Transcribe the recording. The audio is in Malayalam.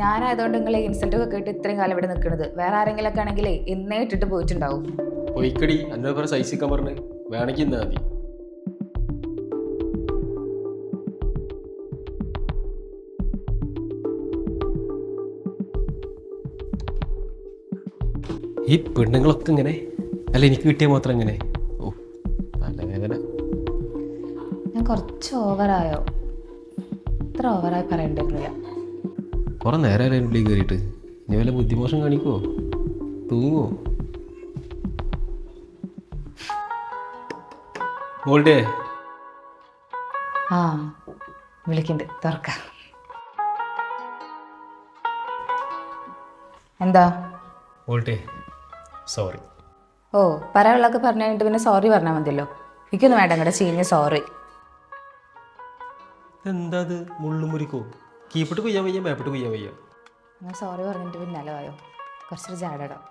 ഞാനായതുകൊണ്ട് നിങ്ങളെ ഇൻസൾട്ട് ഒക്കെ കേട്ട് ഇത്രയും കാലം ഇവിടെ നിൽക്കുന്നത് വേറെ ആരെങ്കിലൊക്കെ ആണെങ്കിലേ എന്നേ ഇട്ടിട്ട് പോയിട്ടുണ്ടാവും. ഒയ്ക്കടി എന്നോട് പറഞ്ഞ സൈസിക്കാൻ പറഞ്ഞ്. വേണമെങ്കിൽ ഇന്നാ മതി. ഈ പെണ്ണുങ്ങളൊക്കെ ഇങ്ങനെ? അല്ല എനിക്ക് കിട്ടിയ മാത്രം ഇങ്ങനെ? ഓ തലവേദന ഞാൻ കുറച്ച് ഓവറായോ ഇത്ര ഓവറായി പറയണ്ടിരുന്നില്ല കുറെ നേരം ഉള്ളിൽ കയറിയിട്ട് ഇനി വല്ല ബുദ്ധിമോശം കാണിക്കുമോ തൂങ്ങുമോ മോളുടെ ആ വിളിക്കുന്നുണ്ട് തുറക്ക. എന്താ? മോളുടെ സോറി. ഓ പറയാനുള്ളതൊക്കെ പറഞ്ഞു കഴിഞ്ഞിട്ട് പിന്നെ സോറി പറഞ്ഞാൽ മതിയല്ലോ. എനിക്കൊന്നും വേണ്ട നിങ്ങളുടെ ചീഞ്ഞ സോറി. എന്താ കീപ്പിട്ട് കൊയ്യാൻ വയ്യ മേപ്പിട്ട് കൊയ്യാൻ വയ്യ. ഞാൻ സോറി പറഞ്ഞിട്ട് പിന്നാലെ വായോ. കുറച്ചൊരു ജാടടാം.